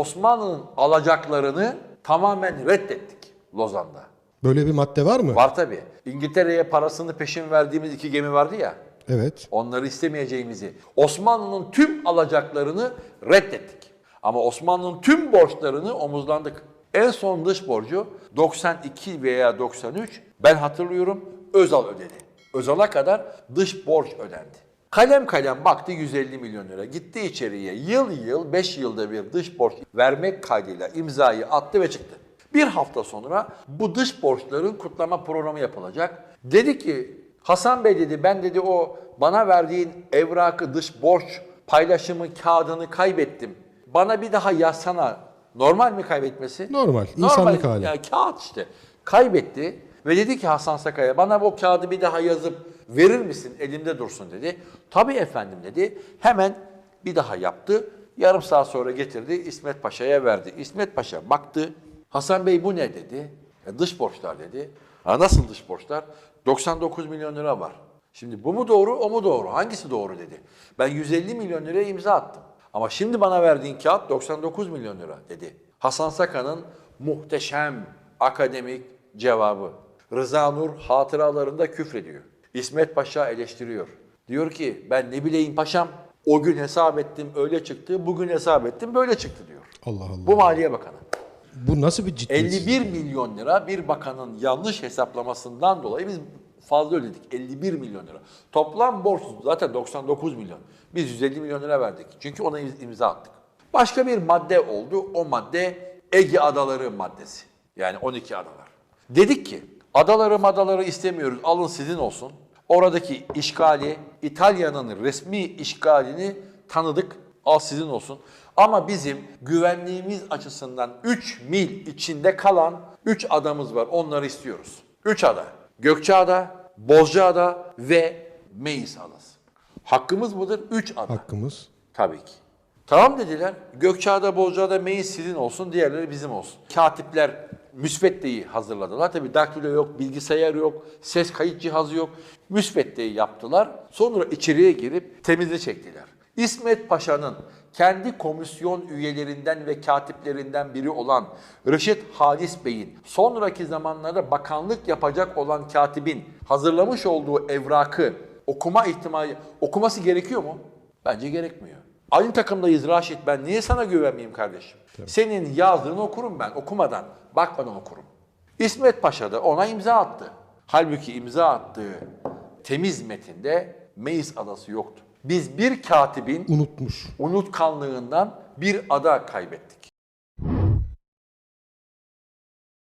Osmanlı'nın alacaklarını tamamen reddettik Lozan'da. Böyle bir madde var mı? Var tabii. İngiltere'ye parasını peşin verdiğimiz iki gemi vardı ya. Evet. Onları istemeyeceğimizi, Osmanlı'nın tüm alacaklarını reddettik. Ama Osmanlı'nın tüm borçlarını omuzlandık. En son dış borcu 92 veya 93 ben hatırlıyorum Özal ödedi. Özal'a kadar dış borç ödendi. Kalem kalem baktı 150 milyon lira. Gitti içeriye yıl yıl 5 yılda bir dış borç vermek kaydıyla imzayı attı ve çıktı. Bir hafta sonra bu dış borçların kutlama programı yapılacak. Dedi ki Hasan Bey dedi ben dedi o bana verdiğin evrakı dış borç paylaşımı kağıdını kaybettim. Bana bir daha yazsana. Normal mi kaybetmesi? Normal, insanlık hali. Ya kağıt işte. Kaybetti ve dedi ki Hasan Sakaya bana bu kağıdı bir daha yazıp verir misin elimde dursun dedi. Tabii efendim dedi. Hemen bir daha yaptı. Yarım saat sonra getirdi İsmet Paşa'ya verdi. İsmet Paşa baktı. Hasan Bey bu ne dedi. "E, dış borçlar dedi. Ha, nasıl dış borçlar? 99 milyon lira var. Şimdi bu mu doğru o mu doğru? Hangisi doğru dedi. Ben 150 milyon liraya imza attım. Ama şimdi bana verdiğin kağıt 99 milyon lira dedi. Hasan Sakan'ın muhteşem akademik cevabı. Rıza Nur hatıralarında küfrediyor. İsmet Paşa eleştiriyor. Diyor ki ben ne bileyim paşam o gün hesap ettim öyle çıktı, bugün hesap ettim böyle çıktı diyor. Allah Allah. Bu Maliye Bakanı. Bu nasıl bir ciddiyet? 51 milyon lira bir bakanın yanlış hesaplamasından dolayı biz fazla ödedik. 51 milyon lira. Toplam borç zaten 99 milyon. Biz 150 milyon lira verdik. Çünkü ona im- imza attık. Başka bir madde oldu. O madde Ege Adaları maddesi. Yani 12 adalar. Dedik ki adaları madaları istemiyoruz. Alın sizin olsun. Oradaki işgali, İtalya'nın resmi işgalini tanıdık. Al sizin olsun. Ama bizim güvenliğimiz açısından 3 mil içinde kalan 3 adamız var. Onları istiyoruz. 3 ada. Gökçeada, Bozcaada ve Meis Adası. Hakkımız mıdır? 3 ada. Hakkımız. Tabii ki. Tamam dediler. Gökçeada, Bozcaada, Meis sizin olsun, diğerleri bizim olsun. Katipler müsveddeyi hazırladılar. Tabii daktilo yok, bilgisayar yok, ses kayıt cihazı yok. Müsveddeyi yaptılar. Sonra içeriye girip temize çektiler. İsmet Paşa'nın kendi komisyon üyelerinden ve katiplerinden biri olan Reşit Halis Bey'in sonraki zamanlarda bakanlık yapacak olan katibin hazırlamış olduğu evrakı okuma ihtimali okuması gerekiyor mu? Bence gerekmiyor. Aynı takımdayız Raşit. Ben niye sana güvenmeyeyim kardeşim? Senin yazdığını okurum ben. Okumadan, bakmadan okurum. İsmet Paşa da ona imza attı. Halbuki imza attığı temiz metinde Meis adası yoktu. Biz bir katibin Unutmuş. unutkanlığından bir ada kaybettik.